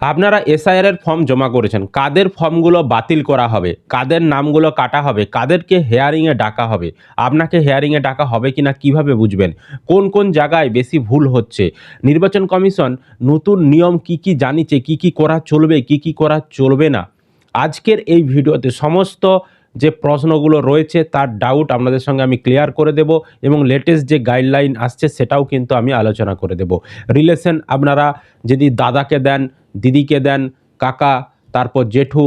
আপনারা এসআইআরের ফর্ম জমা করেছেন। কাদের ফর্মগুলো বাতিল করা হবে? কাদের নামগুলো কাটা হবে? কাদেরকে হেয়ারিংয়ে ডাকা হবে? আপনাকে হেয়ারিংয়ে ডাকা হবে কি না কীভাবে বুঝবেন? কোন কোন জায়গায় বেশি ভুল হচ্ছে? নির্বাচন কমিশন নতুন নিয়ম কি কি জানিয়েছে? কি কি করা চলবে? কি কি করা চলবে না? আজকের এই ভিডিওতে সমস্ত যে প্রশ্নগুলো রয়েছে, তার ডাউট আপনাদের সঙ্গে আমি ক্লিয়ার করে দেব এবং লেটেস্ট যে গাইডলাইন আসছে, সেটাও কিন্তু আমি আলোচনা করে দেব। রিলেশন আপনারা যদি দাদাকে দেন, দিদিকে দেন, কাকা, তারপর জেঠু,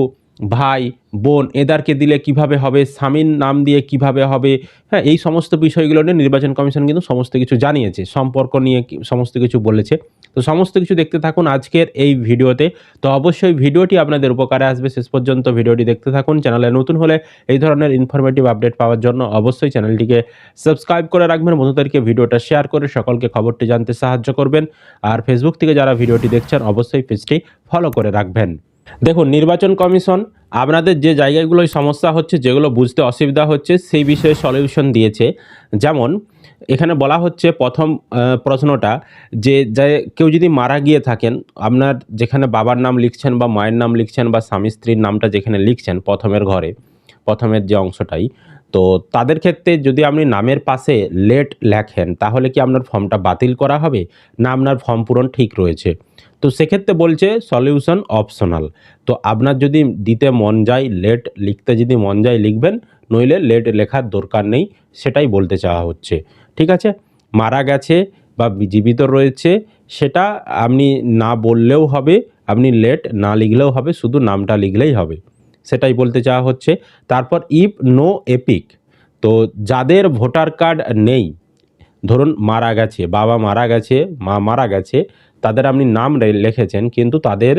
ভাই বোন এদারকে দিলে কীভাবে হবে, স্বামীর নাম দিয়ে কীভাবে হবে হ্যাঁ এই সমস্ত বিষয়গুলো নিয়ে নির্বাচন কমিশন কিন্তু সমস্ত কিছু জানিয়েছে, সম্পর্ক নিয়ে সমস্ত কিছু বলেছে। তো সমস্ত কিছু দেখতে থাকুন আজকের এই ভিডিওতে। তো অবশ্যই ভিডিওটি আপনাদের উপকারে আসবে। শেষ পর্যন্ত ভিডিওটি দেখতে থাকুন। চ্যানেলে নতুন হলে এই ধরনের ইনফরমেটিভ আপডেট পাওয়ার জন্য অবশ্যই চ্যানেলটিকে সাবস্ক্রাইব করে রাখবেন। বন্ধুদেরকে ভিডিওটা শেয়ার করে সকলকে খবরটি জানতে সাহায্য করবেন। আর ফেসবুক থেকে যারা ভিডিওটি দেখছেন, অবশ্যই পেজটি ফলো করে রাখবেন। দেখুন, নির্বাচন কমিশন আপনাদের যে জায়গাগুলোয় সমস্যা হচ্ছে, যেগুলো বুঝতে অসুবিধা হচ্ছে, সেই বিষয়ে সলিউশন দিয়েছে। যেমন, এখানে বলা হচ্ছে প্রথম প্রশ্নটা যে যে কেউ যদি মারা গিয়ে থাকেন, আপনার যেখানে বাবার নাম লিখছেন বা মায়ের নাম লিখছেন বা স্বামী স্ত্রীর নামটা যেখানে লিখছেন, প্রথমের ঘরে, প্রথমের যে অংশটাই, তো তাদের ক্ষেত্রে যদি আপনি নামের পাশে লেট লেখেন, তাহলে কি আপনার ফর্মটা বাতিল করা হবে? না আপনার ফর্ম পূরণ ঠিক রয়েছে? তো সেক্ষেত্রে বলছে সলিউশন অপশনাল তো আপনার যদি দিতে মন যায় লেট লিখতে যদি মন যায় লিখবেন, নইলে লেট লেখার দরকার নেই, সেটাই বলতে চাওয়া হচ্ছে। ঠিক আছে? মারা গেছে বা জীবিত রয়েছে, সেটা আপনি না বললেও হবে, আপনি লেট না লিখলেও হবে, শুধু নামটা লিখলেই হবে। সেটাই বলতে চাওয়া হচ্ছে। তারপর ইফ নো এপিক তো যাদের ভোটার কার্ড নেই, ধরুন মারা গেছে, বাবা মারা গেছে, মা মারা গেছে তাদের আপনি নাম লিখেছেন, কিন্তু তাদের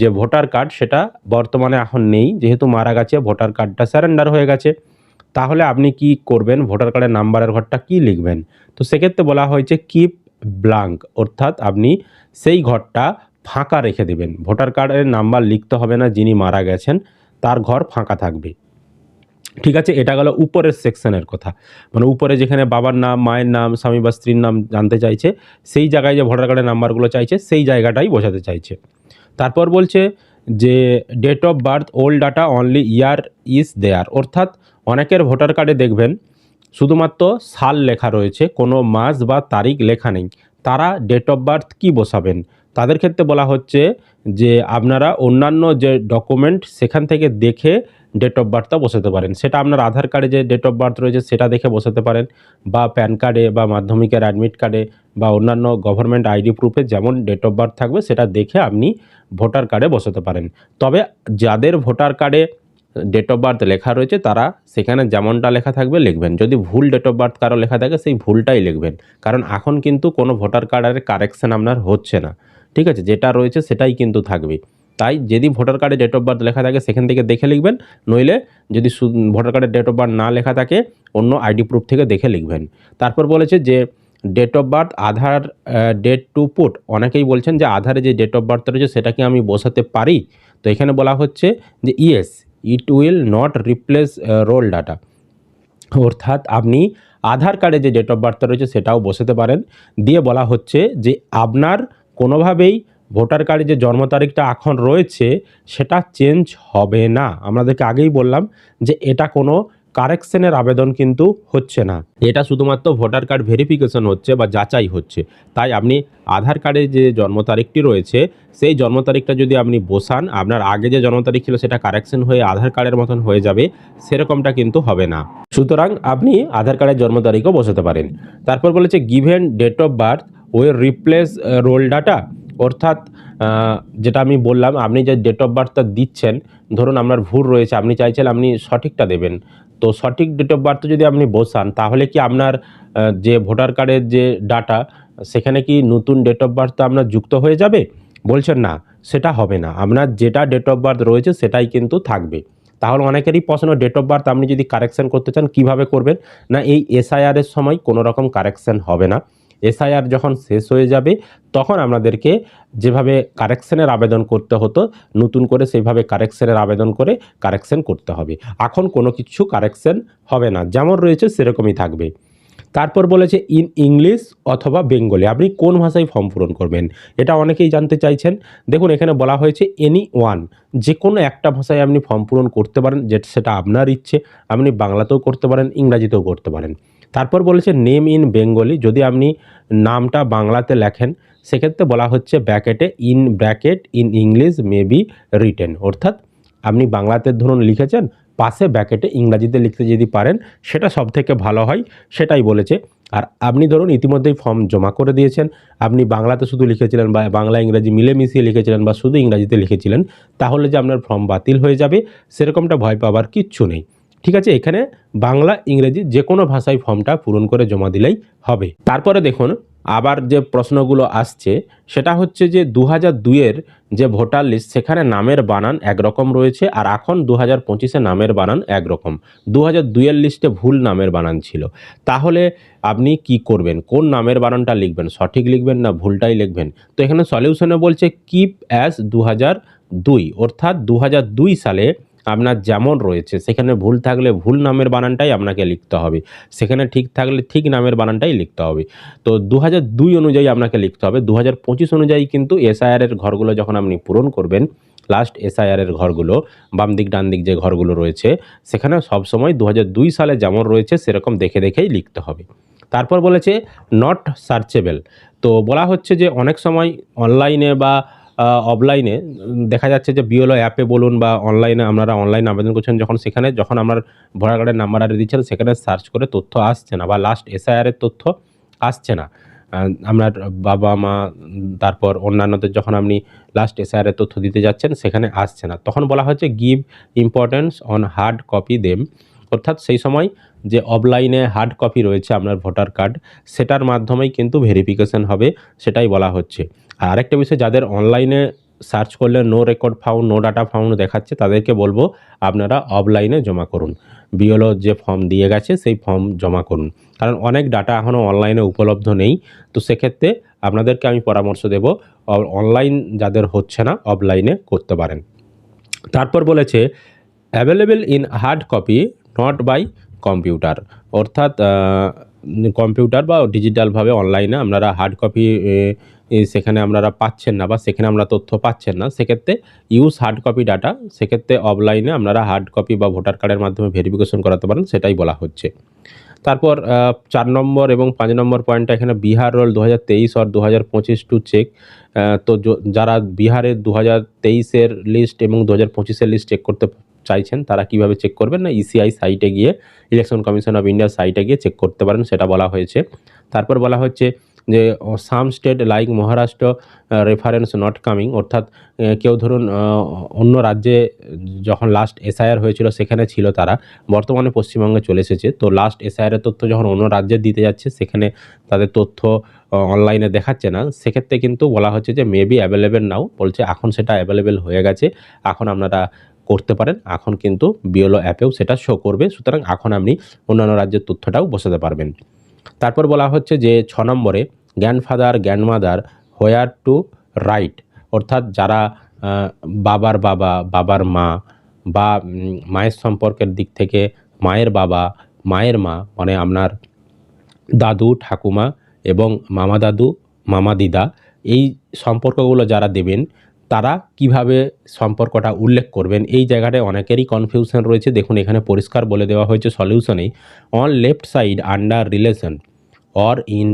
যে ভোটার কার্ড সেটা বর্তমানে এখন নেই, যেহেতু মারা গেছে, ভোটার কার্ডটা স্যারেন্ডার হয়ে গেছে। তাহলে আপনি কি করবেন? ভোটার কার্ডের নাম্বারের ঘরটা কি লিখবেন? তো সেক্ষেত্রে বলা হয়েছে কিপ ব্লাঙ্ক অর্থাৎ আপনি সেই ঘরটা ফাঁকা রেখে দেবেন। ভোটার কার্ডের নাম্বার লিখতে হবে না যিনি মারা গেছেন, তার ঘর ফাঁকা থাকবে। ঠিক আছে, এটা গেল উপরের সেকশনের কথা। মানে উপরে যেখানে বাবার নাম, মায়ের নাম, স্বামী বা স্ত্রীর নাম জানতে চাইছে, সেই জায়গায় যে ভোটার কার্ডের নাম্বারগুলো চাইছে, সেই জায়গাটাই বোঝাতে চাইছে। তারপর বলছে যে date of birth old data only year is there অর্থাৎ অনেকের ভোটার কার্ডে দেখবেন, শুধুমাত্র সাল লেখা রয়েছে, কোনো মাস বা তারিখ লেখা নেই। তারা ডেট অফ বার্থ কী বসাবেন? তাদের ক্ষেত্রে বলা হচ্ছে যে, আপনারা অন্যান্য যে ডকুমেন্ট সেখান থেকে দেখে ডেট অফ বার্থটা বসাতে পারেন। সেটা আপনার আধার কার্ডে যে ডেট অফ বার্থ রয়েছে, সেটা দেখে বসাতে পারেন। বা প্যান কার্ডে বা মাধ্যমিকের অ্যাডমিট কার্ডে বা অন্যান্য গভর্নমেন্ট আইডি প্রুফে যেমন ডেট অফ বার্থ থাকবে, সেটা দেখে আপনি ভোটার কার্ডে বসাতে পারেন। তবে যাদের ভোটার কার্ডে ডেট অফ বার্থ লেখা রয়েছে, তারা সেখানে যেমনটা লেখা থাকবে লিখবেন। যদি ভুল ডেট অফ বার্থ কারও লেখা থাকে, সেই ভুলটাই লিখবেন। কারণ এখন কিন্তু কোনো ভোটার কার্ডের কারেকশন আপনার হচ্ছে না। ঠিক আছে? যেটা রয়েছে, সেটাই কিন্তু থাকবে। তাই যদি ভোটার কার্ডে ডেট অফ বার্থ লেখা থাকে, সেখান থেকে দেখে লিখবেন। নইলে যদি ভোটার কার্ডে ডেট অফ বার্থ না লেখা থাকে, অন্য আইডি প্রুফ থেকে দেখে লিখবেন। তারপর বলেছে যে date of birth Aadhaar date to put অনেকেই বলছেন যে আধারে যে ডেট অফ বার্থ রয়েছে সেটা কি আমি বসাতে পারি। তো এখানে বলা হচ্ছে যে yes it will not replace roll data অর্থাৎ আপনি আধার কার্ডে যে ডেট অফ বার্থ রয়েছে, সেটাও বসাতে পারেন। দিয়ে বলা হচ্ছে যে, আপনার কোনোভাবেই ভোটার কার্ডে যে জন্ম তারিখটা এখন রয়েছে, সেটা চেঞ্জ হবে না। আমাদেরকে আগেই বললাম যে এটা কোনো কারেকশনের আবেদন কিন্তু হচ্ছে না। এটা শুধুমাত্র ভোটার কার্ড ভেরিফিকেশন হচ্ছে বা যাচাই হচ্ছে। তাই আপনি আধার কার্ডে যে জন্ম তারিখটি রয়েছে, সেই জন্ম তারিখটা যদি আপনি বসান, আপনার আগে যে জন্ম তারিখ ছিল সেটা কারেকশন হয়ে আধার কার্ডের মতন হয়ে যাবে, সেরকমটা কিন্তু হবে না। সুতরাং আপনি আধার কার্ডের জন্ম তারিখও বসাতে পারেন। তারপর বলেছে given date of birth way replace roll data অর্থাৎ যেটা আমি বললাম, আপনি যে ডেট অফ বার্থটা দিচ্ছেন, ধরুন আপনার ভুল রয়েছে, আপনি চাইছেন আপনি সঠিকটা দেবেন। তো সঠিক ডেট অফ বার্থ যদি আপনি বসান, তাহলে কি আপনার যে ভোটার কার্ডের যে ডাটা সেখানে কি নতুন ডেট অফ বার্থ আপনার যুক্ত হয়ে যাবে? বলছেন না, সেটা হবে না। আপনার যেটা ডেট অফ বার্থ রয়েছে, সেটাই কিন্তু থাকবে। তাহলে অনেকেরই প্রশ্ন ডেট অফ বার্থ আপনি যদি কারেকশন করতে চান, কীভাবে করবেন? না, এই এসআইআরের সময় কোনো রকম কারেকশন হবে না। এসআইআর যখন শেষ হয়ে যাবে, তখন আপনাদেরকে যেভাবে কারেকশনের আবেদন করতে হতো, নতুন করে সেইভাবে কারেকশনের আবেদন করে কারেকশন করতে হবে। এখন কোনো কিছু কারেকশন হবে না। যেমন রয়েছে সেরকমই থাকবে। তারপর বলেছে ইন ইংলিশ অথবা বেঙ্গলি। আপনি কোন ভাষায় ফর্ম পূরণ করবেন? এটা অনেকেই জানতে চাইছেন। দেখুন, এখানে বলা হয়েছে এনি ওয়ান। যে কোনো একটা ভাষায় আপনি ফর্ম পূরণ করতে পারেন যেটা সেটা আপনার ইচ্ছে। আপনি বাংলাতেও করতে পারেন, ইংরাজিতেও করতে পারেন। তারপর বলেছে নেম ইন বেঙ্গলি যদি আপনি নামটা বাংলাতে লেখেন, সেক্ষেত্রে বলা হচ্ছে ব্র্যাকেটে in bracket in English maybe written অর্থাৎ আপনি বাংলাতে ধরুন লিখেছেন, পাশে ব্র্যাকেটে ইংরাজিতে লিখতে যদি পারেন, সেটা সব থেকে ভালো হয়, সেটাই বলেছে। আর আপনি ধরুন ইতিমধ্যেই ফর্ম জমা করে দিয়েছেন, আপনি বাংলাতে শুধু লিখেছিলেন বা বাংলা, ইংরাজি মিলেমিশিয়ে লিখেছিলেন বা শুধু ইংরাজিতে লিখেছিলেন, তাহলে যে আপনার ফর্ম বাতিল হয়ে যাবে, সেরকমটা ভয় পাওয়ার কিচ্ছু নেই। ঠিক আছে, এখানে বাংলা, ইংরেজি যে কোনো ভাষায় ফর্মটা পূরণ করে জমা দিলেই হবে। তারপরে দেখুন, আবার যে প্রশ্নগুলো আসছে, সেটা হচ্ছে যে দু হাজার দুইয়ের যে ভোটার লিস্ট, সেখানে নামের বানান একরকম রয়েছে আর এখন দু হাজার পঁচিশে নামের বানান একরকম। দু হাজার দুইয়ের লিস্টে ভুল নামের বানান ছিল। তাহলে আপনি কি করবেন? কোন নামের বানানটা লিখবেন? সঠিক লিখবেন না ভুলটাই লিখবেন? তো এখানে সলিউশনে বলছে কিপ অ্যাস দু হাজার দুই, অর্থাৎ দু হাজার দুই সালে আপনার যেমন রয়েছে, সেখানে ভুল থাকলে ভুল নামের বানানটাই আপনাকে লিখতে হবে। সেখানে ঠিক থাকলে ঠিক নামের বানানটাই লিখতে হবে। তো দু দুই অনুযায়ী আপনাকে লিখতে হবে। দু পঁচিশ অনুযায়ী কিন্তু এসআইআরের ঘরগুলো যখন আপনি পূরণ করবেন লাস্ট এসআইআরের ঘরগুলো বাম দিক ডান দিক যে ঘরগুলো রয়েছে, সেখানে সবসময় দু হাজার দুই সালে যেমন রয়েছে, সেরকম দেখে দেখেই লিখতে হবে। তারপর বলেছে নট সার্চেবেল তো বলা হচ্ছে যে অনেক সময় অনলাইনে বা অফলাইনে দেখা যাচ্ছে যে বিওলো অ্যাপে বলুন বা অনলাইনে আপনারা অনলাইনে আবেদন করছেন, যখন সেখানে, যখন আপনার ভোটার কার্ডের নাম্বার আর দিচ্ছেন, সেখানে সার্চ করে তথ্য আসছে না বা লাস্ট এসআইআরের তথ্য আসছে না। আপনার বাবা, মা, তারপর অন্যান্যদের যখন আপনি লাস্ট এসআইআরের তথ্য দিতে যাচ্ছেন, সেখানে আসছে না। তখন বলা হচ্ছে give importance on hard copy them অর্থাৎ সেই সময় যে অফলাইনে হার্ড কপি রয়েছে আপনার ভোটার কার্ড সেটার মাধ্যমেই কিন্তু ভেরিফিকেশন হবে, সেটাই বলা হচ্ছে। আর আরেকটা বিষয়, যাদের অনলাইনে সার্চ করলে no record found no data found দেখাচ্ছে, তাদেরকে বলব আপনারা অফলাইনে জমা করুন। বিএলও যে ফর্ম দিয়ে গেছে, সেই ফর্ম জমা করুন। কারণ অনেক ডাটা এখনও অনলাইনে উপলব্ধ নেই। তো সেক্ষেত্রে আপনাদেরকে আমি পরামর্শ দেব অনলাইন যাদের হচ্ছে না অফলাইনে করতে পারেন। তারপর বলেছে available in hard copy not by computer অর্থাৎ কম্পিউটার বা ডিজিটালভাবে অনলাইনে আপনারা হার্ড কপি সেখানে আপনারা পাচ্ছেন না বা সেখানে আমরা তথ্য পাচ্ছেন না, সেক্ষেত্রে ইউজ হার্ড কপি ডাটা সেক্ষেত্রে অফলাইনে আপনারা হার্ড কপি বা ভোটার কার্ডের মাধ্যমে ভেরিফিকেশন করাতে পারেন, সেটাই বলা হচ্ছে। তারপর চার নম্বর এবং পাঁচ নম্বর পয়েন্টটা এখানে বিহার রোল দু হাজার তেইশ আর দু হাজার পঁচিশ টু চেক তো যারা বিহারের দু হাজার তেইশের লিস্ট এবং দু হাজার পঁচিশের লিস্ট চেক করতে চাইছেন, তারা কীভাবে চেক করবেন না? ইসিআই সাইটে গিয়ে ইলেকশন কমিশন অফ ইন্ডিয়ার সাইটে গিয়ে চেক করতে পারেন, সেটা বলা হয়েছে। তারপর বলা হচ্ছে যে some state like Maharashtra reference not coming অর্থাৎ কেউ ধরুন অন্য রাজ্যে যখন লাস্ট এসআইআর হয়েছিল, সেখানে ছিল তারা, বর্তমানে পশ্চিমবঙ্গে চলে এসেছে। তো লাস্ট এসআইআরের তথ্য যখন অন্য রাজ্যে দিতে যাচ্ছে, সেখানে তাদের তথ্য অনলাইনে দেখাচ্ছে না। সেক্ষেত্রে কিন্তু বলা হচ্ছে যে মেবি অ্যাভেলেবেল নাও বলছে এখন সেটা অ্যাভেলেবেল হয়ে গেছে, এখন আপনারা করতে পারেন, এখন কিন্তু বিওলো অ্যাপেও সেটা শো করবে, সুতরাং এখন আপনি অন্যান্য রাজ্যের তথ্যটাও বসাতে পারবেন। তারপর বলা হচ্ছে যে, ছ নম্বরে grandfather grandmother where to write অর্থাৎ যারা বাবার বাবা, বাবার মা বা মায়ের সম্পর্কের দিক থেকে মায়ের বাবা, মায়ের মা মানে আপনার দাদু, ঠাকুমা এবং মামা দাদু, মামা দিদা, এই সম্পর্কগুলো যারা দেবেন, তারা কীভাবে সম্পর্কটা উল্লেখ করবেন, এই জায়গাটায় অনেকেরই কনফিউশন রয়েছে। দেখুন, এখানে পরিষ্কার বলে দেওয়া হয়েছে সলিউশনেই on left side under relation or in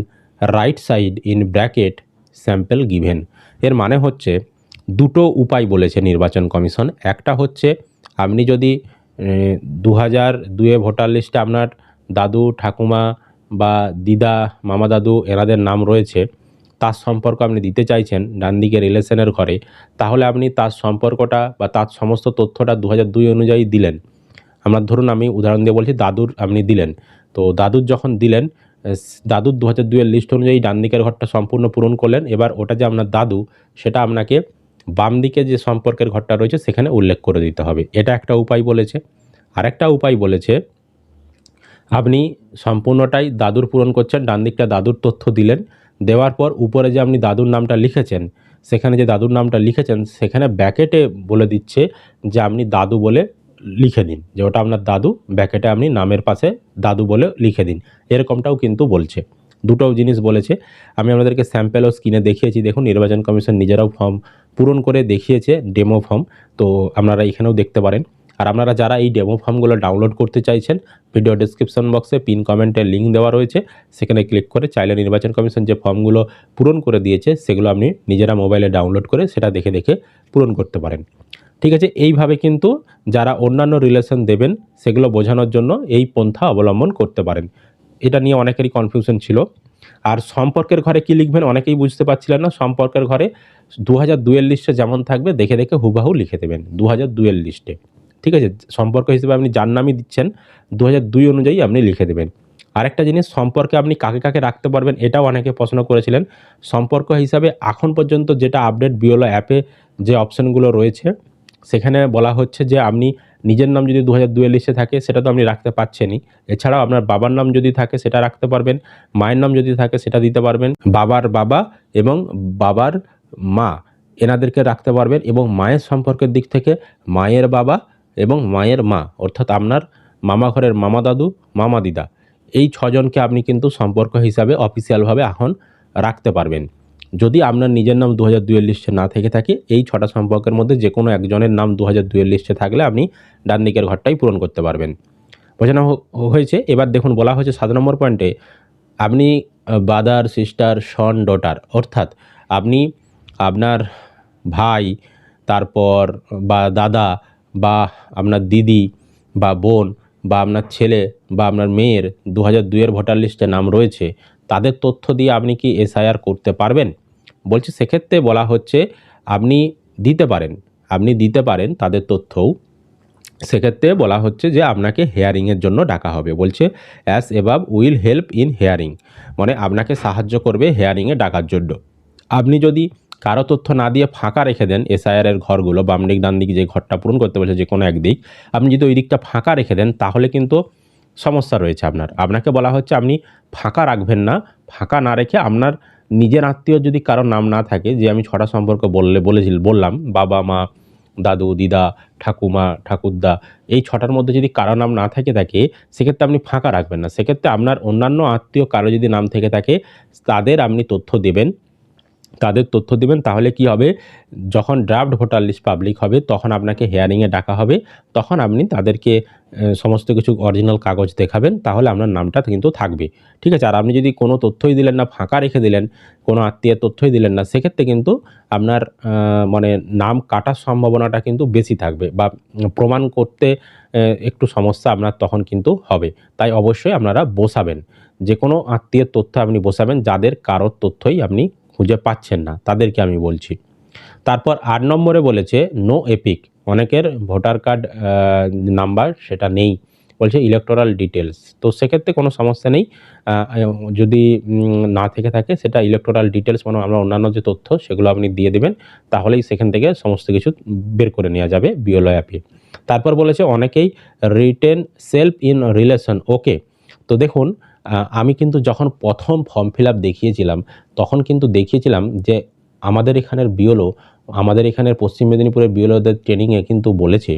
right side in bracket sample given এর মানে হচ্ছে দুটো উপায় বলেছে নির্বাচন কমিশন। একটা হচ্ছে আপনি যদি দু হাজার দুয়ে ভোটার লিস্টে আপনার দাদু, ঠাকুমা বা দিদা, মামা দাদু এনাদের নাম রয়েছে, তার সম্পর্ক আপনি দিতে চাইছেন ডান দিকে রিলেশনের ঘরে, তাহলে আপনি তার সম্পর্কটা বা তার সমস্ত তথ্যটা দু দুই অনুযায়ী দিলেন। আমরা ধরুন আমি উদাহরণ দিয়ে বলছি দাদুর আপনি দিলেন। তো দাদুর যখন দিলেন দাদুর দু হাজার দুইয়ের লিস্ট অনুযায়ী ডান দিকের ঘরটা সম্পূর্ণ পূরণ করলেন। এবার ওটা যে আপনার দাদু, সেটা আপনাকে বাম দিকে যে সম্পর্কের ঘরটা রয়েছে, সেখানে উল্লেখ করে দিতে হবে। এটা একটা উপায় বলেছে। আরেকটা উপায় বলেছে, আপনি সম্পূর্ণটাই দাদুর পূরণ করছেন, ডান দিকটা দাদুর তথ্য দিলেন। দেওয়ার পর উপরে যে আপনি দাদুর নামটা লিখেছেন, সেখানে যে দাদুর নামটা লিখেছেন, সেখানে ব্যাকেটে বলে দিচ্ছে যে আপনি দাদু বলে লিখে দিন। যে ওটা আপনার দাদু, ব্যাকেটে আপনি নামের পাশে দাদু বলে লিখে দিন। এরকমটাও কিন্তু বলছে। দুটো জিনিস বলেছে। আমি আপনাদেরকে স্যাম্পেলও স্ক্রিনে দেখিয়েছি। দেখুন, নির্বাচন কমিশন নিজেরাও ফর্ম পূরণ করে দেখিয়েছে ডেমো ফর্ম তো আপনারা এখানেও দেখতে পারেন। আর আপনারা যারা এই ডেমো ফর্মগুলো ডাউনলোড করতে চাইছেন ভিডিও ডিসক্রিপশন বক্সে পিন কমেন্টের লিঙ্ক দেওয়া রয়েছে। সেখানে ক্লিক করে চাইলে নির্বাচন কমিশন যে ফর্মগুলো পূরণ করে দিয়েছে, সেগুলো আপনি নিজেরা মোবাইলে ডাউনলোড করে সেটা দেখে দেখে পূরণ করতে পারেন। ঠিক আছে? এইভাবে কিন্তু যারা অন্যান্য রিলেশন দেবেন, সেগুলো বোঝানোর জন্য এই পন্থা অবলম্বন করতে পারেন। এটা নিয়ে অনেকেরই কনফিউশন ছিল। আর সম্পর্কের ঘরে কি লিখবেন অনেকেই বুঝতে পারছিলেন না। সম্পর্কের ঘরে দু হাজার দুয়ের লিস্টে যেমন থাকবে, দেখে দেখে হুবাহু লিখে দেবেন দু হাজার দুয়ের লিস্টে ঠিক আছে? সম্পর্ক হিসেবে আপনি যার নামই দিচ্ছেন দু হাজার দুই অনুযায়ী আপনি লিখে দেবেন। আরেকটা জিনিস, সম্পর্কে আপনি কাকে কাকে রাখতে পারবেন, এটাও অনেকে প্রশ্ন করেছিলেন। সম্পর্ক হিসাবে এখন পর্যন্ত যেটা আপডেট বিওলো অ্যাপে যে অপশানগুলো রয়েছে সেখানে বলা হচ্ছে যে আপনি নিজের নাম যদি দু হাজার লিস্টে থাকে, সেটা তো আপনি রাখতে পারছেনই। এছাড়াও আপনার বাবার নাম যদি থাকে, সেটা রাখতে পারবেন। মায়ের নাম যদি থাকে, সেটা দিতে পারবেন। বাবার বাবা এবং বাবার মা এনাদেরকে রাখতে পারবেন এবং মায়ের সম্পর্কের দিক থেকে মায়ের বাবা এবং মায়ের মা, অর্থাৎ আপনার মামা ঘরের মামা দাদু, মামা দিদা। এই ছজনকে আপনি কিন্তু সম্পর্ক হিসাবে অফিসিয়ালভাবে এখন রাখতে পারবেন। যদি আপনার নিজের নাম দু হাজার দুয়ের লিস্টে না থেকে থাকে, এই ছটা সম্পর্কের মধ্যে যে কোনো একজনের নাম দু হাজার দুয়ের লিস্টে থাকলে আপনি ডান দিকের ঘরটাই পূরণ করতে পারবেন। বোঝানো হয়েছে? এবার দেখুন, বলা হয়েছে সাত নম্বর পয়েন্টে, আপনি বাদার সিস্টার সন ডটার অর্থাৎ আপনি আপনার ভাই, তারপর বা দাদা বা আপনার দিদি বা বোন বা আপনার ছেলে বা আপনার মেয়ের দু হাজার দুইয়ের ভোটার লিস্টে নাম রয়েছে, তাদের তথ্য দিয়ে আপনি কি এসআইআর করতে পারবেন? বলছে, সেক্ষেত্রে বলা হচ্ছে আপনি দিতে পারেন, আপনি দিতে পারেন তাদের তথ্যও। সেক্ষেত্রে বলা হচ্ছে যে আপনাকে হেয়ারিংয়ের জন্য ডাকা হবে। বলছে as above will help in hearing মানে আপনাকে সাহায্য করবে হেয়ারিংয়ে ডাকার জন্য। আপনি যদি কারও তথ্য না দিয়ে ফাঁকা রেখে দেন এসআইআর এর ঘরগুলো বাম দিক ডান দিক যে ঘরটা পূরণ করতে বলছে যে কোনো একদিক আপনি যদি ওই দিকটা ফাঁকা রেখে দেন তাহলে কিন্তু সমস্যা রয়েছে আপনার। আপনাকে বলা হচ্ছে আপনি ফাঁকা রাখবেন না, ফাঁকা না রেখে আপনার নিজের আত্মীয় যদি কারও নাম না থাকে, যে আমি ছটা সম্পর্ক বললে, বলেছিল, বললাম, বাবা, মা, দাদু, দিদা, ঠাকুমা, ঠাকুরদা, এই ছটার মধ্যে যদি কারও নাম না থাকে থাকে, সেক্ষেত্রে আপনি ফাঁকা রাখবেন না। সেক্ষেত্রে আপনার অন্যান্য আত্মীয় কারও যদি নাম থেকে থাকে, তাদের আপনি তথ্য দেবেন। তাদের তথ্য দেবেন, তাহলে কি হবে? যখন ড্রাফট ভোটার লিস্ট পাবলিক হবে, তখন আপনাকে হেয়ারিংয়ে ডাকা হবে, তখন আপনি তাদেরকে সমস্ত কিছু অরিজিনাল কাগজ দেখাবেন, তাহলে আপনার নামটা কিন্তু থাকবে। ঠিক আছে? আর আপনি যদি কোনো তথ্যই দিলেন না, ফাঁকা রেখে দিলেন, কোনো আত্মীয়ের তথ্যই দিলেন না, সেক্ষেত্রে কিন্তু আপনার মানে নাম কাটার সম্ভাবনাটা কিন্তু বেশি থাকবে বা প্রমাণ করতে একটু সমস্যা আপনার তখন কিন্তু হবে। তাই অবশ্যই আপনারা বসাবেন। যে কোনো আত্মীয়ের তথ্য আপনি বসাবেন, যাদের কারোর তথ্যই আপনি খুঁজে পাচ্ছেন না, তাদেরকে আমি বলছি। তারপর আট নম্বরে বলেছে নো এপিক অনেকের ভোটার কার্ড নাম্বার সেটা নেই। বলছে ইলেকটোরাল ডিটেলস তো সেক্ষেত্রে কোনো সমস্যা নেই। যদি না থেকে থাকে, সেটা ইলেকটোরাল ডিটেলস মানে আমরা অন্যান্য যে তথ্য, সেগুলো আপনি দিয়ে দেবেন, তাহলেই সেখান থেকে সমস্ত কিছু বের করে নেওয়া যাবে বিওলো অ্যাপে। তারপর বলেছে, অনেকেই written self in relation okay তো দেখুন আমি কিন্তু যখন প্রথম ফর্ম ফিল দেখিয়েছিলাম, তখন কিন্তু দেখিয়েছিলাম যে আমাদের এখানের বিওলো আমাদের এখানের পশ্চিম মেদিনীপুরের বিওলোদের ট্রেনিংয়ে কিন্তু বলেছে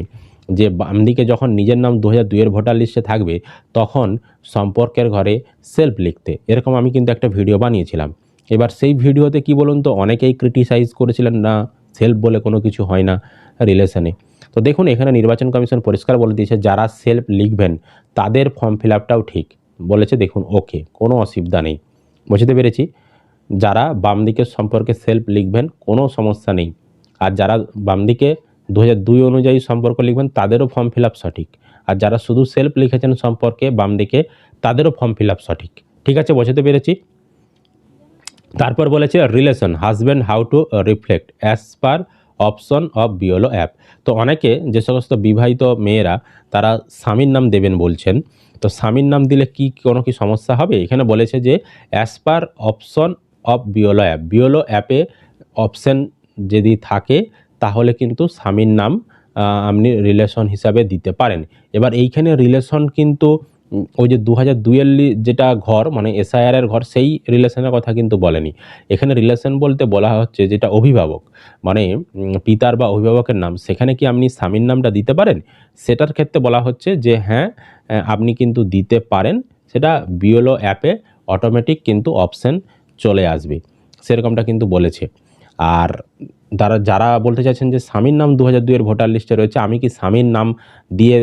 যে বাম দিকে যখন নিজের নাম দু হাজার দুইয়ের ভোটার লিস্টে থাকবে, তখন সম্পর্কের ঘরে সেলফ লিখতে। এরকম আমি কিন্তু একটা ভিডিও বানিয়েছিলাম। এবার সেই ভিডিওতে কি বলুন তো, অনেকেই ক্রিটিসাইজ করেছিলেন না সেলফ বলে কোনো কিছু হয় না রিলেশনে তো দেখুন, এখানে নির্বাচন কমিশন পরিষ্কার বলে দিয়েছে, যারা সেলফ লিখবেন, তাদের ফর্ম ফিল আপটাও ঠিক। বলেছে, দেখুন ওকে কোনো অসুবিধা নেই। বুঝতে পেরেছি? যারা বাম দিকের সম্পর্কে সেলফ লিখবেন, কোনো সমস্যা নেই। আর যারা বাম দিকে দু দুই অনুযায়ী সম্পর্ক লিখবেন, তাদেরও ফর্ম ফিল সঠিক। আর যারা শুধু সেলফ লিখেছেন সম্পর্কে বাম দিকে, তাদেরও ফর্ম ফিল সঠিক। ঠিক আছে, বুঝতে পেরেছি? তারপর বলেছে relation husband how to reflect as per option of BLO app তো অনেকে যে সমস্ত বিবাহিত মেয়েরা, তারা স্বামীর নাম দেবেন বলছেন তো স্বামীর নাম দিলে কি কোনো কি সমস্যা হবে? এখানে বলেছে যে as per option of BLO app BLO অ্যাপে অপশন যদি থাকে, তাহলে কিন্তু স্বামীর নাম আপনি রিলেশন হিসাবে দিতে পারেন। এবার এইখানে রিলেশন কিন্তু ওই যে দু হাজার যেটা ঘর মানে এসআইআর এর ঘর, সেই রিলেশনের কথা কিন্তু বলেনি। এখানে রিলেশন বলতে বলা হচ্ছে যেটা অভিভাবক মানে পিতার বা অভিভাবকের নাম। সেখানে কি আপনি স্বামীর নামটা দিতে পারেন? সেটার ক্ষেত্রে বলা হচ্ছে যে হ্যাঁ আপনি কিন্তু দিতে পারেন। সেটা বিওলো অ্যাপে অটোমেটিক কিন্তু অপশান চলে আসবে। সেরকমটা কিন্তু বলেছে। আর তারা যারা বলতে চাইছেন যে স্বামীর নাম দু হাজার দুইয়ের ভোটার লিস্টে রয়েছে, আমি কি স্বামীর নাম দিয়ে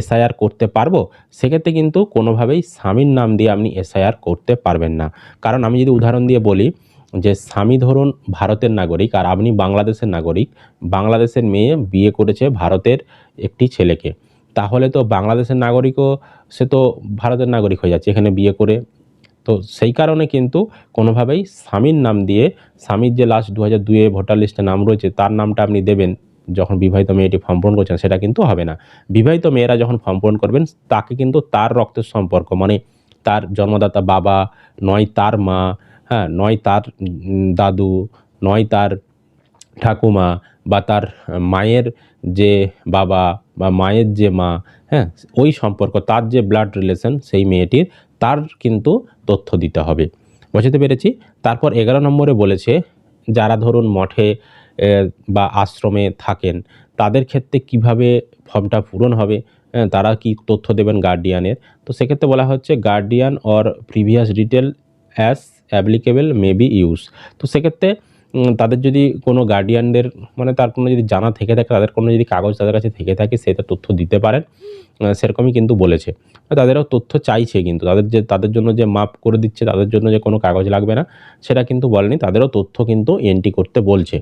এসআইআর করতে পারব? সেক্ষেত্রে কিন্তু কোনোভাবেই স্বামীর নাম দিয়ে আপনি এসআইআর করতে পারবেন না। কারণ আমি যদি উদাহরণ দিয়ে বলি যে স্বামী ধরুন ভারতের নাগরিক, আর আপনি বাংলাদেশের নাগরিক, বাংলাদেশের মেয়ে বিয়ে করেছে ভারতের একটি ছেলেকে। তাহলে তো বাংলাদেশের নাগরিকও, সে তো ভারতের নাগরিক হয়ে যাচ্ছে, এখানে বিয়ে করে তো সেই কারণে কিন্তু কোনোভাবেই স্বামীর নাম দিয়ে স্বামীর যে লাস্ট দু হাজার দুয়ে ভোটার লিস্টে নাম রয়েছে, তার নামটা আপনি দেবেন যখন বিবাহিত মেয়েটি ফর্ম পূরণ করছেন, সেটা কিন্তু হবে না। বিবাহিত মেয়েরা যখন ফর্ম পূরণ করবেন, তাকে কিন্তু তার রক্তের সম্পর্ক মানে তার জন্মদাতা বাবা, নয় তার মা হ্যাঁ নয় তার দাদু, নয় তার ঠাকুমা বা তার মায়ের যে বাবা বা মায়ের যে মা হ্যাঁ ওই সম্পর্ক, তার যে ব্লাড রিলেশন সেই মেয়েটির তার কিন্তু তথ্য দিতে হবে। বুঝতে পেরেছি? তারপর এগারো নম্বরে বলেছে, যারা ধরুন মঠে বা আশ্রমে থাকেন, তাদের ক্ষেত্রে কীভাবে ফর্মটা পূরণ হবে? তারা কি তথ্য দেবেন গার্ডিয়ানের তো সেক্ষেত্রে বলা হচ্ছে guardian or previous detail as applicable may be use তো সেক্ষেত্রে তাদের যদি কোনো গার্ডিয়ানদের মানে তার কোনো যদি জানা থেকে থাকে, তাদের কোনো যদি কাগজ তাদের কাছে থেকে থাকে সেটা তথ্য দিতে পারেন। সেরকমই কিন্তু বলেছে। তাদেরও তথ্য চাইছে কিন্তু। তাদের যে, তাদের জন্য যে মাপ করে দিচ্ছে, তাদের জন্য যে কোনো কাগজ লাগবে না, সেটা কিন্তু বলেনি। তাদেরও তথ্য কিন্তু এন্ট্রি করতে বলছে।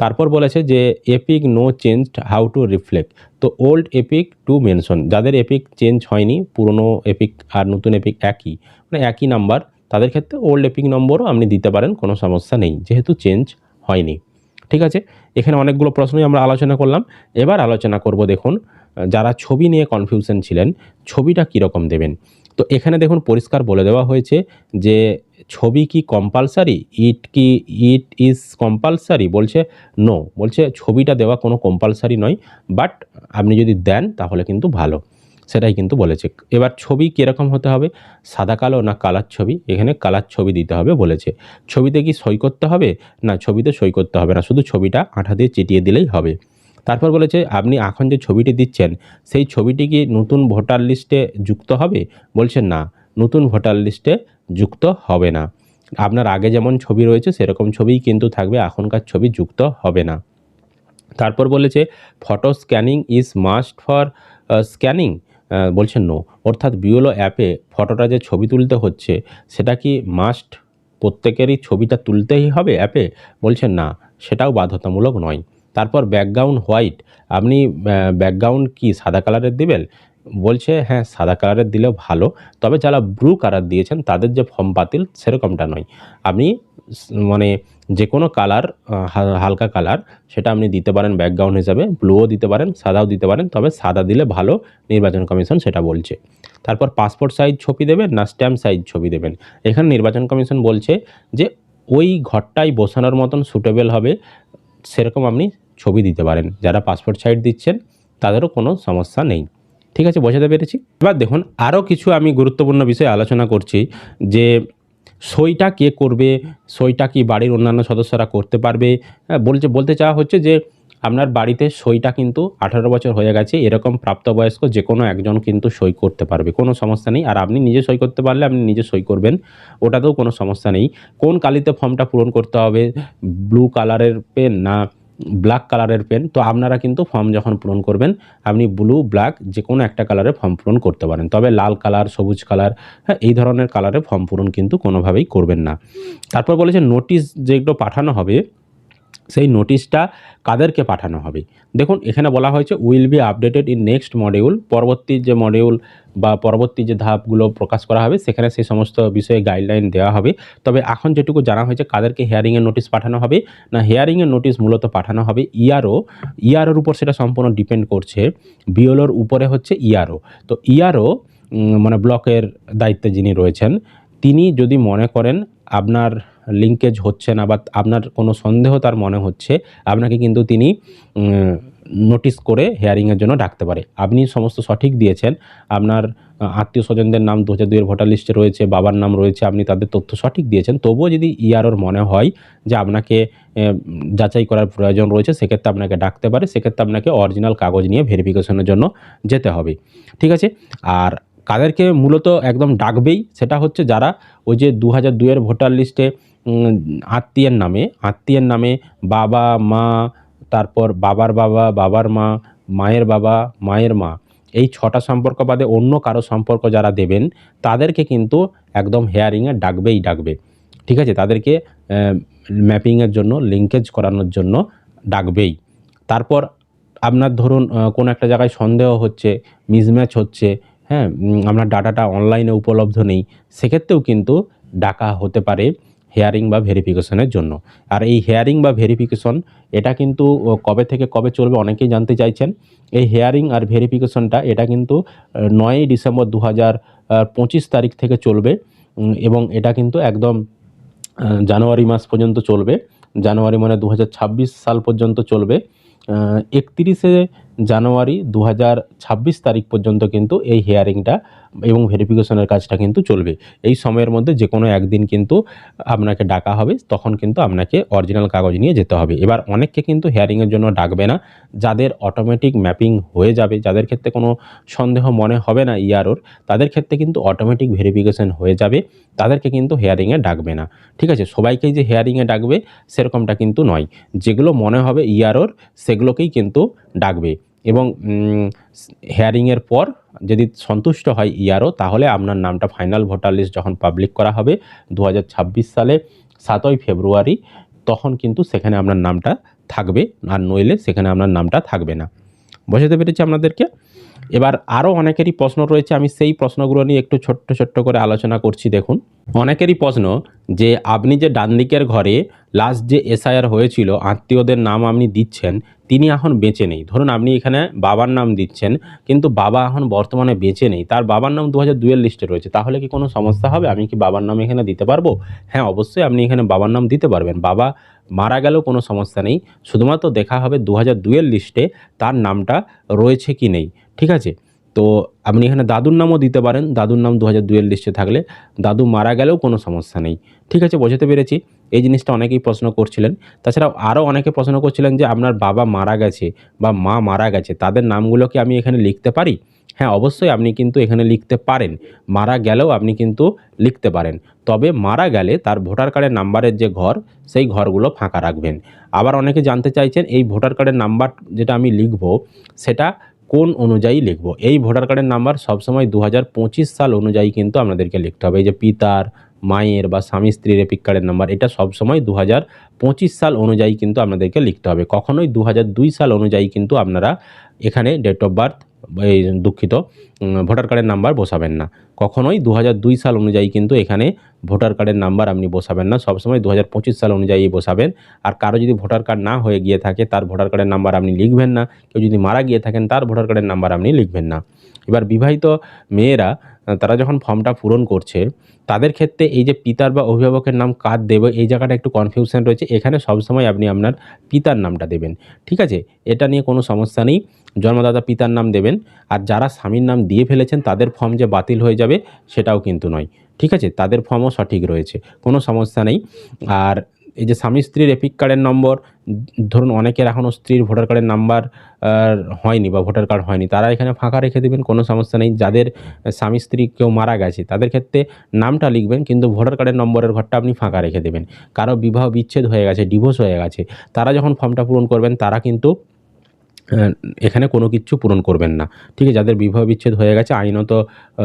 তারপর বলেছে যে EPIC no change how to reflect তো ওল্ড এপিক টু মেনশন যাদের এপিক চেঞ্জ হয়নি, পুরনো এপিক আর নতুন এপিক একই। মানে একই নাম্বার তাদের ক্ষেত্রে ওল্ড এপিক নম্বরও আপনি দিতে পারেন, কোনো সমস্যা নেই, যেহেতু চেঞ্জ হয়নি। ঠিক আছে? এখানে অনেকগুলো প্রশ্নই আমরা আলোচনা করলাম। এবার আলোচনা করব দেখুন, যারা ছবি নিয়ে কনফিউশন ছিলেন, ছবিটা কীরকম দেবেন? তো এখানে দেখুন, পরিষ্কার বলে দেওয়া হয়েছে যে, ছবি কি কম্পালসারি ইট কি ইট ইজ কম্পালসারি বলছে নো বলছে, ছবিটা দেওয়া কোনো কম্পালসারি নয় বাট আপনি যদি দেন, তাহলে কিন্তু ভালো। সেটাই কিন্তু বলেছে। এবার ছবি কীরকম হতে হবে? সাদা কালো না কালার ছবি? এখানে কালার ছবি দিতে হবে বলেছে। ছবিতে কি সই করতে হবে? না, ছবিতে সই করতে হবে না, শুধু ছবিটা আঠা দিয়ে চিটিয়ে দিলেই হবে। তারপর বলেছে, আপনি এখন যে ছবিটি দিচ্ছেন, সেই ছবিটি কি নতুন ভোটার লিস্টে যুক্ত হবে? বলছেন না, নতুন ভোটার লিস্টে যুক্ত হবে না। আপনার আগে যেমন ছবি রয়েছে, সেরকম ছবিই কিন্তু থাকবে, এখনকার ছবি যুক্ত হবে না। তারপর বলেছে, photo scanning is must for scanning. বলছে নো অর্থাৎ বিওলো অ্যাপে ফটোটা যে ছবি তুলতে হচ্ছে, সেটা কি মাস্ট প্রত্যেকেরই ছবিটা তুলতেই হবে অ্যাপে বলছেন না, সেটাও বাধ্যতামূলক নয়। তারপর ব্যাকগ্রাউন্ড হোয়াইট আপনি ব্যাকগ্রাউন্ড কি সাদা কালারের দিবেন? বলছে হ্যাঁ সাদা কালারের দিলেও ভালো। তবে যারা ব্লু কালার দিয়েছেন, তাদের যে ফর্ম বাতিল, সেরকমটা নয়। আপনি মানে যে কোনো কালার হালকা কালার, সেটা আপনি দিতে পারেন ব্যাকগ্রাউন্ড হিসাবে ব্লুও দিতে পারেন, সাদাও দিতে পারেন, তবে সাদা দিলে ভালো নির্বাচন কমিশন সেটা বলছে। তারপর পাসপোর্ট সাইজ ছবি দেবেন না স্ট্যাম্প সাইজ ছবি দেবেন। এখানে নির্বাচন কমিশন বলছে যে ওই ঘরটাই বসানোর মতন সুটেবল হবে, সেরকম আপনি ছবি দিতে পারেন। যারা পাসপোর্ট সাইজ দিচ্ছেন, তাদেরও কোনো সমস্যা নেই। ঠিক আছে, বোঝাতে পেরেছি? এবার দেখুন, আরও কিছু আমি গুরুত্বপূর্ণ বিষয়ে আলোচনা করছি, যে সইটা কে করবে? সইটা কি বাড়ির অন্যান্য সদস্যরা করতে পারবে? হ্যাঁ, বলছে বলতে চাওয়া হচ্ছে যে আপনার বাড়িতে সইটা কিন্তু আঠারো বছর হয়ে গেছে এরকম প্রাপ্তবয়স্ক যে কোনো একজন কিন্তু সই করতে পারবে। কোনো সমস্যা নেই। আর আপনি নিজে সই করতে পারলে আপনি নিজে সই করবেন ওটাতেও কোনো সমস্যা নেই। কোন কালিতে ফর্মটা পূরণ করতে হবে? ব্লু কালারের পেন না ব্ল্যাক কালারের পেন তো আপনারা কিন্তু ফর্ম যখন পূরণ করবেন, আপনি ব্লু ব্ল্যাক যে কোনো একটা কালারে ফর্ম পূরণ করতে পারেন। তবে লাল কালার সবুজ কালার হ্যাঁ এই ধরনের কালারে ফর্ম পূরণ কিন্তু কোনোভাবেই করবেন না। তারপর বলেছে নোটিশ যেগুলো পাঠানো হবে সেই নোটিশটা কাদেরকে পাঠানো হবে? দেখুন, এখানে বলা হয়েছে will be updated in next module পরবর্তী যে মডিউল বা পরবর্তী যে ধাপগুলো প্রকাশ করা হবে, সেখানে সেই সমস্ত বিষয়ে গাইডলাইন দেওয়া হবে। তবে এখন যেটুকু জানা হয়েছে, কাদেরকে হিয়ারিংয়ের নোটিশ পাঠানো হবে। না হিয়ারিংয়ের নোটিশ মূলত পাঠানো হবে ইআরও ইআরওর উপর সেটা সম্পূর্ণ ডিপেন্ড করছে বিওলোর উপরে হচ্ছে ইআরও তো ইআরও মানে ব্লকের দায়িত্বে যিনি রয়েছেন তিনি যদি মনে করেন আপনার লিঙ্কেজ হচ্ছে না বা আপনার কোনো সন্দেহ তার মনে হচ্ছে, আপনাকে কিন্তু তিনি নোটিশ করে হেয়ারিংয়ের জন্য ডাকতে পারে। আপনি সমস্ত সঠিক দিয়েছেন। আপনার আত্মীয় স্বজনদের নাম দু হাজার দুইয়ের ভোটার লিস্টে রয়েছে, বাবার নাম রয়েছে, আপনি তাদের তথ্য সঠিক দিয়েছেন। তবুও যদি ইয়ারোর মনে হয় যে আপনাকে যাচাই করার প্রয়োজন রয়েছে, সেক্ষেত্রে আপনাকে ডাকতে পারে। সেক্ষেত্রে আপনাকে অরিজিনাল কাগজ নিয়ে ভেরিফিকেশনের জন্য যেতে হবে। ঠিক আছে? আর কাদেরকে মূলত একদম ডাকবেই সেটা হচ্ছে যারা ওই যে দু হাজার দুইয়ের ভোটার লিস্টে আত্মীয়ের নামে আত্মীয়ের নামে বাবা, মা, তারপর বাবার বাবা, বাবার মা, মায়ের বাবা, মায়ের মা, এই ছটা সম্পর্ক বাদে অন্য কারও সম্পর্ক যারা দেবেন, তাদেরকে কিন্তু একদম হেয়ারিংয়ে ডাকবেই ডাকবে। ঠিক আছে? তাদেরকে ম্যাপিংয়ের জন্য লিঙ্কেজ করানোর জন্য ডাকবেই। তারপর আপনার ধরুন কোনো একটা জায়গায় সন্দেহ হচ্ছে মিসম্যাচ হচ্ছে হ্যাঁ আপনার ডাটাটা অনলাইনে উপলব্ধ নেই। সেক্ষেত্রেও কিন্তু ডাকা হতে পারে হেয়ারিং বা ভেরিফিকেশনের জন্য। আর এই হেয়ারিং বা ভেরিফিকেশন এটা কিন্তু কবে থেকে কবে চলবে অনেকেই জানতে চাইছেন। এই হেয়ারিং আর ভেরিফিকেশনটা এটা কিন্তু নয়ই ডিসেম্বর দু পঁচিশ তারিখ থেকে চলবে। এবং এটা কিন্তু একদম জানুয়ারি মাস পর্যন্ত চলবে। জানুয়ারি মানে দু হাজার ছাব্বিশ সাল পর্যন্ত চলবে। একত্রিশে জানুয়ারি দু হাজার ছাব্বিশ তারিখ পর্যন্ত কিন্তু এই হেয়ারিংটা এবং ভেরিফিকেশনের কাজটা কিন্তু চলবে। এই সময়ের মধ্যে যে কোনো একদিন কিন্তু আপনাকে ডাকা হবে, তখন কিন্তু আপনাকে অরিজিনাল কাগজ নিয়ে যেতে হবে। এবার অনেককে কিন্তু হেয়ারিংয়ের জন্য ডাকবে না। যাদের অটোমেটিক ম্যাপিং হয়ে যাবে, যাদের ক্ষেত্রে কোনো সন্দেহ মনে হবে না ইয়ারোর, তাদের ক্ষেত্রে কিন্তু অটোমেটিক ভেরিফিকেশন হয়ে যাবে। তাদেরকে কিন্তু হেয়ারিংয়ে ডাকবে না। ঠিক আছে? সবাইকেই যে হেয়ারিংয়ে ডাকবে, সেরকমটা কিন্তু নয়। যেগুলো মনে হবে ইয়ারোর, সেগুলোকেই কিন্তু ডাকবে। এবং হেয়ারিংয়ের পর যদি সন্তুষ্ট হয় ইয়ারও, তাহলে আপনার নামটা ফাইনাল ভোটার লিস্ট যখন পাবলিক করা হবে দু হাজার ছাব্বিশ সালে সাতই ফেব্রুয়ারি, তখন কিন্তু সেখানে আপনার নামটা থাকবে। আর নইলে সেখানে আপনার নামটা থাকবে না। বোঝাতে পেরেছি আপনাদেরকে? এবার আরও অনেকেরই প্রশ্ন রয়েছে, আমি সেই প্রশ্নগুলো নিয়ে একটু ছোট্ট ছোট্ট করে আলোচনা করছি, দেখুন। অনেকেরই প্রশ্ন যে, আপনি যে ডান দিকের ঘরে লাস্ট যে এসআইআর হয়েছিল, আত্মীয়দের নাম আপনি দিচ্ছেন, তিনি এখন বেঁচে নেই। ধরুন আপনি এখানে বাবার নাম দিচ্ছেন, কিন্তু বাবা এখন বর্তমানে বেঁচে নেই, তার বাবার নাম দু হাজার দুইয়ের লিস্টে রয়েছে, তাহলে কি কোনো সমস্যা হবে? আমি কি বাবার নাম এখানে দিতে পারব? হ্যাঁ অবশ্যই আপনি এখানে বাবার নাম দিতে পারবেন। বাবা মারা গেলেও কোনো সমস্যা নেই, শুধুমাত্র দেখা হবে দু হাজার দুইয়ের লিস্টে তার নামটা রয়েছে কি নেই। ঠিক আছে? তো আপনি এখানে দাদুর নামও দিতে পারেন। দাদুর নাম দু হাজার দুইয়ের লিস্টে থাকলে দাদু মারা গেলেও কোনো সমস্যা নেই। ঠিক আছে? বোঝাতে পেরেছি। এই জিনিসটা অনেকেই প্রশ্ন করছিলেন। তাছাড়াও আরও অনেকে প্রশ্ন করছিলেন যে, আপনার বাবা মারা গেছে বা মা মারা গেছে, তাদের নামগুলো কি আমি এখানে লিখতে পারি? হ্যাঁ অবশ্যই আপনি কিন্তু এখানে লিখতে পারেন। মারা গেলেও আপনি কিন্তু লিখতে পারেন। তবে মারা গেলে তার ভোটার কার্ডের নাম্বারের যে ঘর, সেই ঘরগুলো ফাঁকা রাখবেন। আবার অনেকে জানতে চাইছেন, এই ভোটার কার্ডের নাম্বার যেটা আমি লিখব, সেটা কোন অনুযায়ী লিখব? এই ভোটার কার্ডের নাম্বার সবসময় দু হাজার পঁচিশ সাল অনুযায়ী কিন্তু আপনাদেরকে লিখতে হবে। এই যে পিতার, মায়ের বা স্বামী স্ত্রীর এপিক কার্ডের নাম্বার, এটা সবসময় দু হাজার পঁচিশ সাল অনুযায়ী কিন্তু আপনাদেরকে লিখতে হবে। কখনোই দু হাজার দুই সাল অনুযায়ী কিন্তু আপনারা এখানে ডেট অফ বার্থ এই দুঃখিত ভোটার কার্ডের নাম্বার বসাবেন না। কখনোই দু দুই সাল অনুযায়ী কিন্তু এখানে ভোটার কার্ডের নাম্বার আপনি বসাবেন না। সবসময় দু হাজার পঁচিশ সাল অনুযায়ী বসাবেন। আর কারও যদি ভোটার কার্ড না হয়ে গিয়ে থাকে, তার ভোটার কার্ডের নাম্বার আপনি লিখবেন না। কেউ যদি মারা গিয়ে থাকেন, তার ভোটার কার্ডের নাম্বার আপনি লিখবেন না। এবার বিবাহিত মেয়েরা, তারা যখন ফর্মটা পূরণ করছে, তাদের ক্ষেত্রে এই যে পিতার বা অভিভাবকের নাম কার দেবে, এই জায়গাটা একটু কনফিউশন রয়েছে। এখানে সবসময় আপনি আপনার পিতার নামটা দেবেন। ঠিক আছে? এটা নিয়ে কোনো সমস্যা নেই। জন্মদাতা পিতার নাম দেবেন আর যারা স্বামীর নাম দিয়ে ফেলেছেন তাদের ফর্ম যে বাতিল হয়ে যাবে সেটাও কিন্তু নয়। ঠিক আছে? তাদের ফর্মও সঠিক রয়েছে, কোনো সমস্যা নেই। আর এই যে স্বামী স্ত্রীর এপিক কার্ডের নম্বর, ধরুন অনেকের এখনও স্ত্রীর ভোটার কার্ডের নাম্বার হয়নি বা ভোটার কার্ড হয়নি, তারা এখানে ফাঁকা রেখে দেবেন, কোনো সমস্যা নেই। যাদের স্বামী স্ত্রী কেউ মারা গেছে, তাদের ক্ষেত্রে নামটা লিখবেন, কিন্তু ভোটার কার্ডের নম্বরের ঘরটা আপনি ফাঁকা রেখে দেবেন। কারও বিবাহ বিচ্ছেদ হয়ে গেছে, ডিভোর্স হয়ে গেছে, তারা যখন ফর্মটা পূরণ করবেন, তারা কিন্তু এখানে কোনো কিছু পূরণ করবেন না। ঠিক আছে, যাদের বিবাহ বিচ্ছেদ হয়ে গেছে, আইনত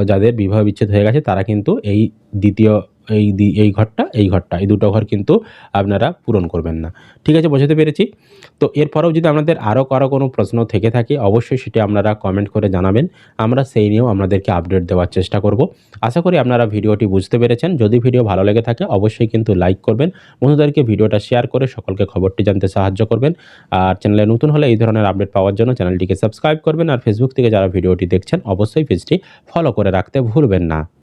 যাদের বিবাহ বিচ্ছেদ হয়ে গেছে, তারা কিন্তু এই দ্বিতীয় এই দি- এই ঘরটা এই ঘরটা। এই দুটো ঘর কিন্তু আপনারা পূরণ করবেন না। ঠিক আছে, বোঝাতে পেরেছি? তো এরপরেও যদি আপনাদের আরও কারও কোনো প্রশ্ন থেকে থাকে, অবশ্যই সেটি আপনারা কমেন্ট করে জানাবেন। আমরা সেই নিয়েও আপনাদেরকে আপডেট দেওয়ার চেষ্টা করব। আশা করি আপনারা ভিডিওটি বুঝতে পেরেছেন। যদি ভিডিও ভালো লেগে থাকে, অবশ্যই কিন্তু লাইক করবেন। বন্ধুদেরকে ভিডিওটা শেয়ার করে সকলকে খবরটি জানতে সাহায্য করবেন। আর চ্যানেলে নতুন হলে এই ধরনের আপডেট পাওয়ার জন্য চ্যানেলটিকে সাবস্ক্রাইব করবেন। আর ফেসবুক থেকে যারা ভিডিওটি দেখছেন, অবশ্যই পেজটি ফলো করে রাখতে ভুলবেন না।